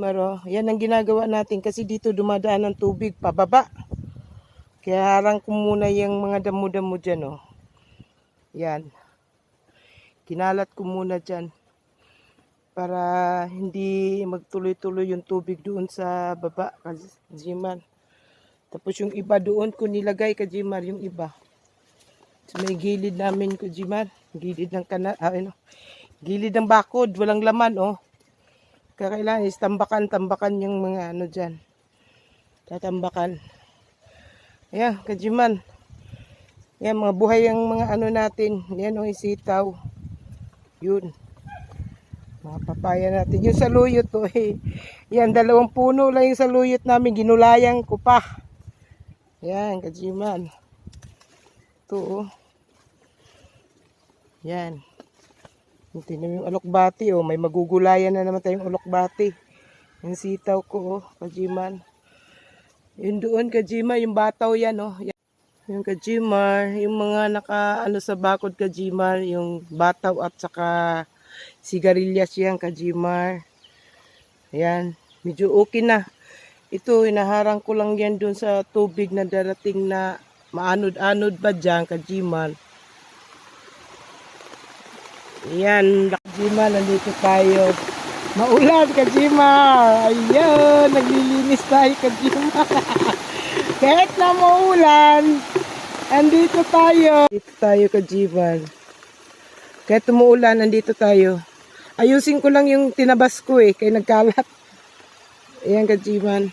Jimaro, yan ang ginagawa natin kasi dito dumadaan ng tubig pababa. Kaya harang ko muna yung mga damo-damo dyan, oh. Yan. Kinalat ko muna dyan para hindi magtuloy-tuloy yung tubig doon sa baba, Kajiman. Tapos yung iba doon ko nilagay, Kajimar, yung iba. Sa may gilid namin, Kajimar. Gilid ng kana, ah, ano, gilid ng bakod, walang laman, oh. Kaya kailangan is tambakan, tambakan yung mga ano dyan. Tatambakan. Ayan, Kajiman. Yan, mga buhay ang mga ano natin. Yan, oh, isitaw. Yun. Mga papaya natin. Yung saluyot, oh, eh. Yan, dalawang puno lang yung saluyot namin. Ginulayang ko pa. Yan, Kajiman. Ito, oh. Yan. Tingnan mo yung alokbati, oh. May magugulayan na naman tayong alokbati. Yung sitaw ko, oh, kajiman. Yun doon, kajima, yung bataw yan, oh. Yung kajimar, yung mga naka, ano sa bakod kajimar, yung bataw at saka sigarilyas yan, kajimar. Ayan, medyo okay na. Ito, hinaharang ko lang yan doon sa tubig na darating na maanod-anod ba dyan, kajimar. Ayan, Kajima, nandito tayo. Maulan, Kajima. Ayan, naglilinis tayo, Kajima. Kahit na maulan, andito tayo. Dito tayo, Kajima. Kahit umuulan, andito tayo. Ayusin ko lang yung tinabas ko eh, kaya nagkalat. Ayan, Kajiman.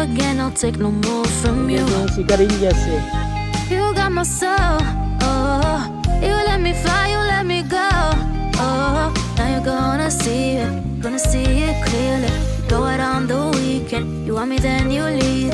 Let me live again. I'll take no more from you. Yan yung sigarilyas. You got my soul. Oh, you let me fly, you let me go. Oh, now you're gonna see it, gonna see it clearly. Go out on the weekend. You want me, then you leave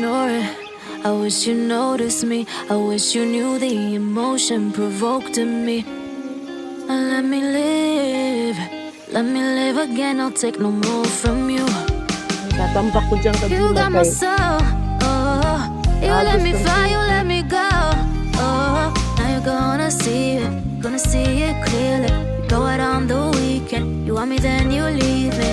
ignore it. I wish you noticed me. I wish you knew the emotion provoked in me. And let me live. Let me live again. I'll take no more from you. You got my soul. Oh, you Ah, let me fly, you let me go. Oh, now you're gonna see it, gonna see it clearly. Go out on the weekend. You want me, then you leave me.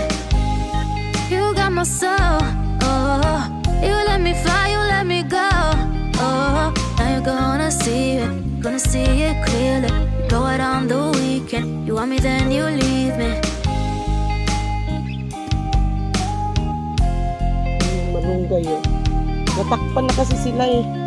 You got my soul. Oh, you let me fly, you let me go. Oh, now you're gonna see it, gonna see it clearly. Go out on the weekend. You want me, then you leave me. yung malunggay eh. Natakpan na kasi sila eh.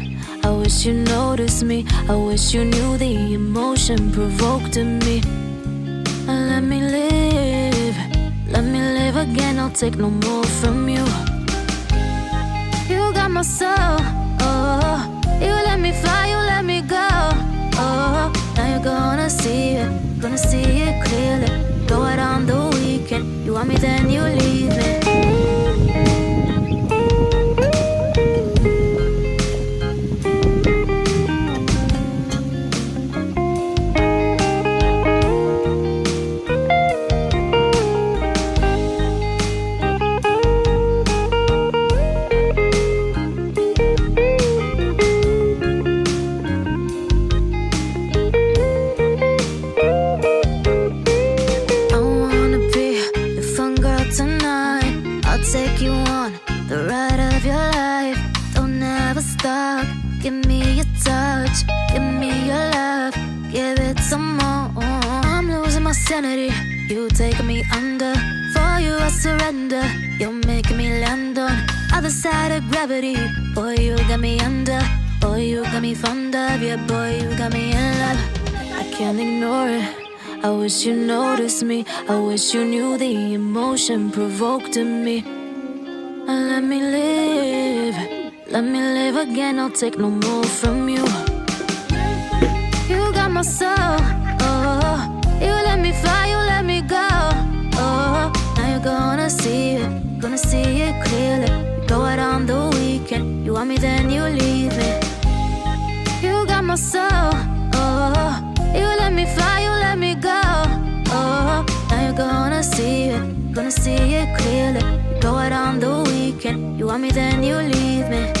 I wish you noticed me. I wish you knew the emotion provoked in me. Let me live. Let me live again. I'll take no more from you. You got my soul. Oh, you let me fly, you let me go. Oh, now you're gonna see it, gonna see it clearly. Go out on the weekend. You want me, then you leave me. Surrender. You're making me land on other side of gravity. Boy, you got me under. Boy, you got me fond of. Yeah, boy, you got me in love. I can't ignore it. I wish you noticed me. I wish you knew the emotion provoked in me. Let me live. Let me live again. I'll take no more from you. You got my soul. See it clearly. You Go out on the weekend. You want me, then you leave me. You got my soul. Oh, you let me fly, you let me go. Oh, now you're gonna see it, gonna see it clearly. You Go out on the weekend. You want me, then you leave me.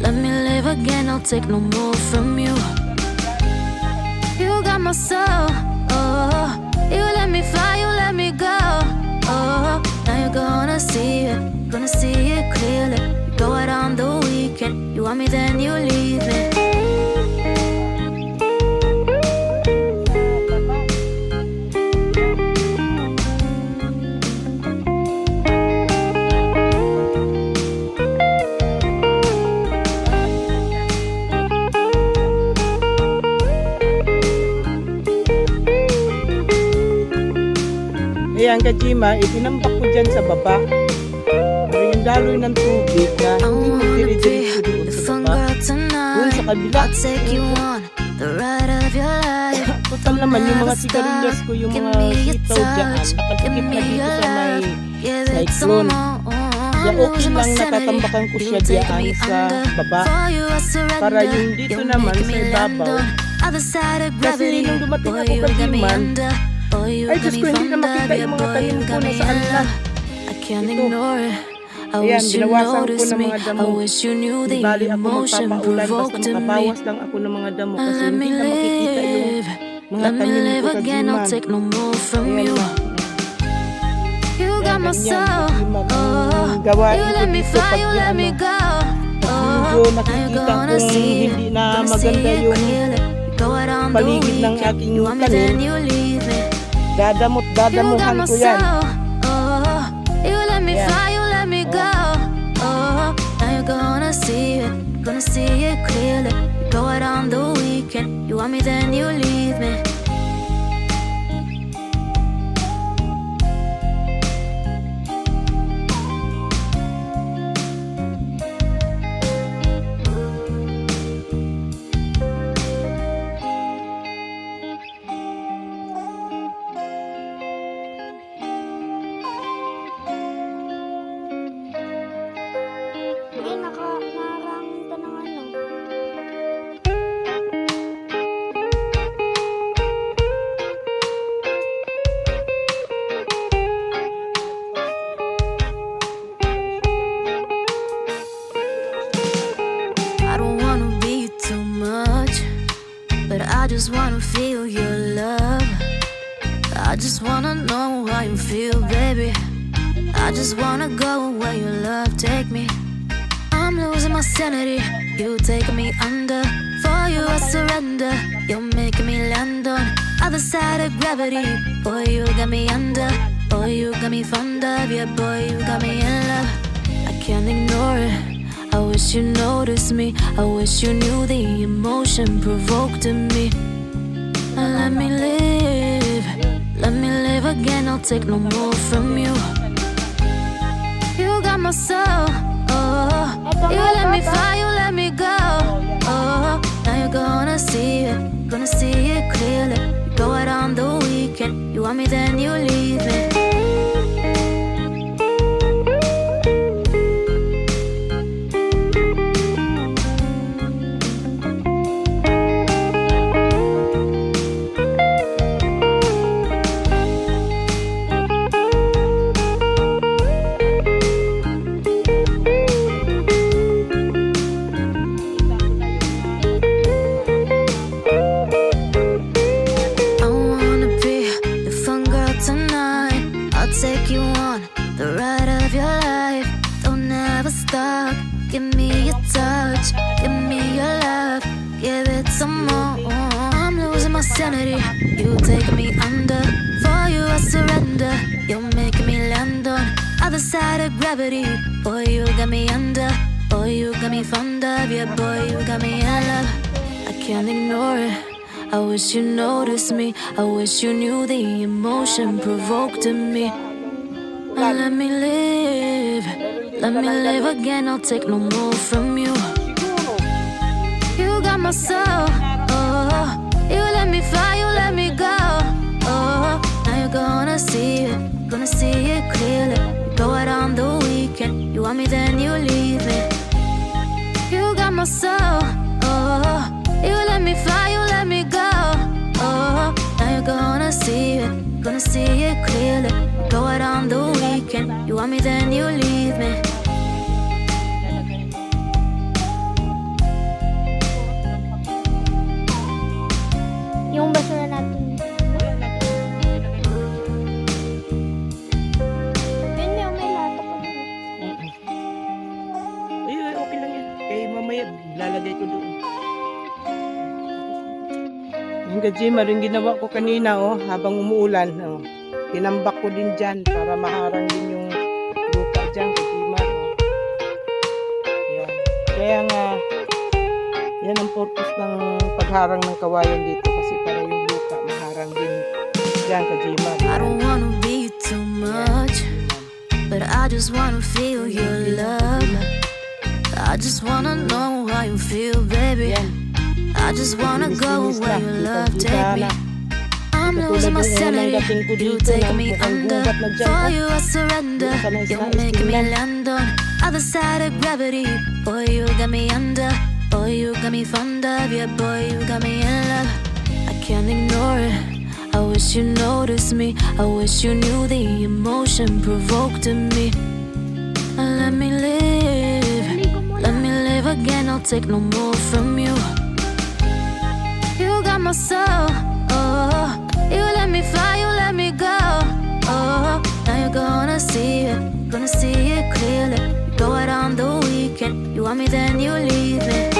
Let me live again. I'll take no more from you. You got my soul. Oh, you let me fly, you let me go. Oh, now you're gonna see it, gonna see it clearly. You Go out on the weekend. You want me, then you leave me. ng kajima, itinambak ko dyan sa baba. Pero yung daloy ng tubig na hindi ko diridirin ko doon sa baba. Doon sa kabila. Total naman yung mga sigarilyos ko, yung mga sitaw dyan, nakatikip na dito sa may cyclone. Yung okay lang natatambakan ko siya diyan sa baba. Para yung dito naman sa ibabaw. Kasi nung dumating ako kay Diman, ay, Diyos ko, hindi na makita yung mga tanim ko na saan na. Ito. Ayan, binawasan ko ng mga damo. Di bali ako magpapaulan, basta makabawas lang ako ng mga damo kasi hindi na makikita yung mga tanim ko sa diman. Ayan na. Ganyan, ganyan. Gawa ito pag na ano. Medyo nakikita kong hindi na maganda yung paligid ng aking tanim dadamot dadamuhan ko yan. soul. Oh, you let me Yan. fly, you let me go. Oh, now you're gonna see it, gonna see it clearly. Go out on the weekend. You want me, then you leave me. I surrender. You're making me land on other side of gravity. Boy, you got me under. Boy, you got me fond of. Yeah, boy, you got me in love. I can't ignore it. I wish you noticed me. I wish you knew the emotion provoked in me. Let me live. Let me live again. I'll take no more from you. You got my soul. Oh, you let me fly. You let me gonna see it. Gonna see it clearly. You Go out on the weekend. You want me, then you leave me. Gravity. Boy, you got me under. Boy, you got me fond of. Yeah, boy, you got me in love. I can't ignore it. I wish you noticed me. I wish you knew the emotion provoked in me. And let me live. Let me live again. I'll take no more from you. You got my soul. Oh, you let me fly. You let me go. Oh, now you're gonna see it. Gonna see it want me, then you leave me. You got my soul. Oh, you let me fly, you let me go. Oh, now you're gonna see it, gonna see it clearly. Go out on the weekend. You want me, then you leave Yung gajima rin ginawa ko kanina, oh, habang umuulan. Oh. Tinambak ko din dyan para maharang din yung lupa dyan, gajima. Oh. Yan. Kaya nga, yan ang purpose ng pagharang ng kawayan dito kasi para yung lupa maharang din dyan, kajima. I don't wanna be too much, but I just wanna feel your love. I just wanna know how you feel, baby. Yan. I just wanna go where your love take me. I'm losing my sanity. You take me under. For you, I surrender. You're making me land on other side of gravity. Boy, you got me under. Boy, you got me fond of. Yeah, boy, you got me in love. I can't ignore it. I wish you noticed me. I wish you knew the emotion provoked in me. Let me live. Let me live again. I'll take no more from you find my soul. Oh, you let me fly, you let me go. Oh, now you're gonna see it, gonna see it clearly. You go out on the weekend, you want me, then you leave me.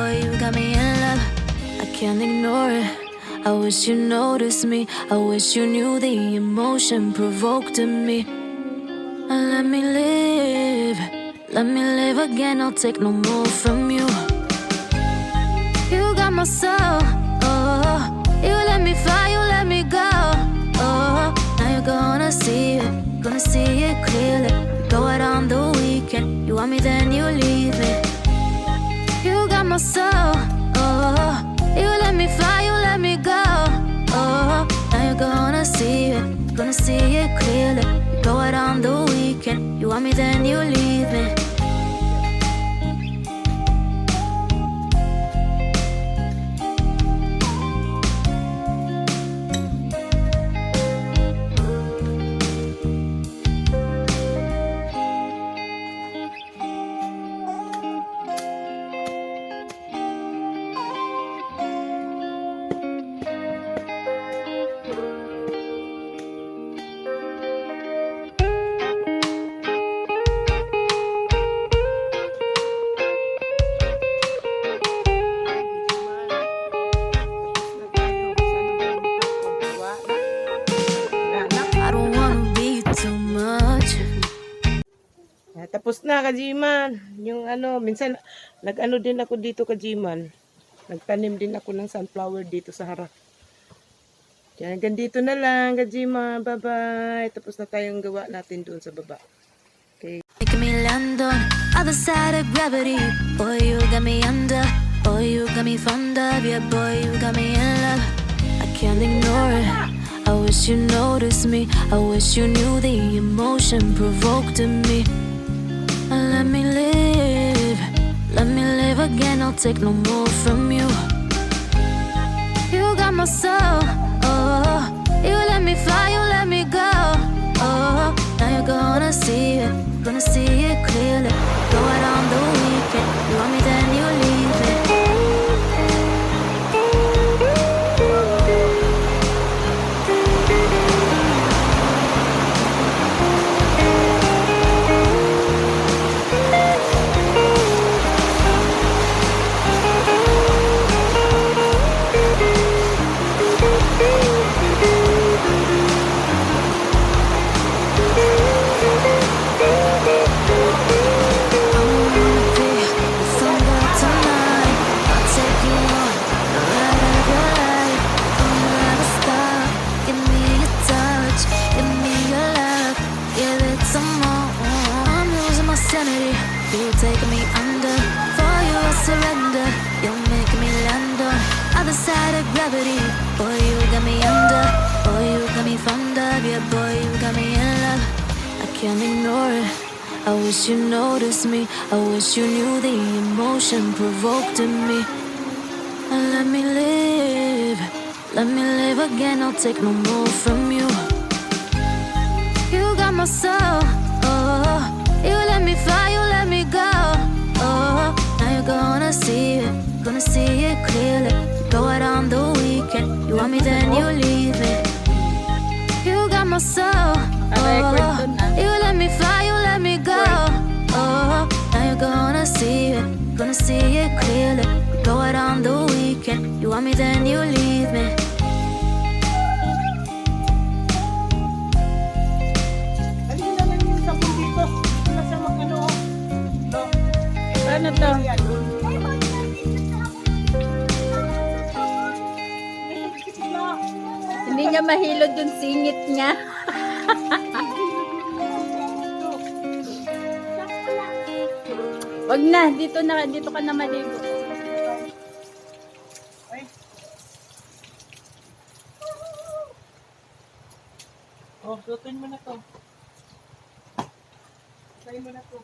Boy, you got me in love. I can't ignore it. I wish you noticed me. I wish you knew the emotion provoked in me. Uh, let me live. Let me live again. I'll take no more from you. You got my soul. Oh, you let me fly, you let me go. Oh, now you're gonna see it, gonna see it clearly. Go out on the weekend. You want me, then you leave me. Soul. Oh, you let me fly, you let me go. Oh, now you're gonna see it, gonna see it clearly. You Go out on the weekend. You want me, then you leave Tapos na, Kajiman. Yung ano, minsan, nag-ano din ako dito, Kajiman. Nagtanim din ako ng sunflower dito sa harap. Kaya hanggang na lang, Kajiman. Bye-bye. Tapos na tayong gawa natin doon sa baba. Okay. Making me land on other side of gravity. Boy, you got me under. Boy, you got me fond of. Yeah, boy, you got me in love. I can't ignore it. I wish you noticed me. I wish you knew the emotion provoked in me. Let me live. Let me live again. I'll take no more from you. You got my soul. You knew the emotion provoked in me. And let me live. Let me live again. I'll take no more from you. You got my soul. Oh, you let me fly, you let me go. Oh, now you're gonna see it, gonna see it clearly. Go out on the weekend. You want me, then you leave me. You got my soul. Oh, gonna see it clearly. Go out on the weekend. You want me, then you leave me. Ano to? Hindi niya mahilod yung singit niya. Wag na, dito na, dito ka na maligo. Oh, suotin mo na to. Suotin mo na to.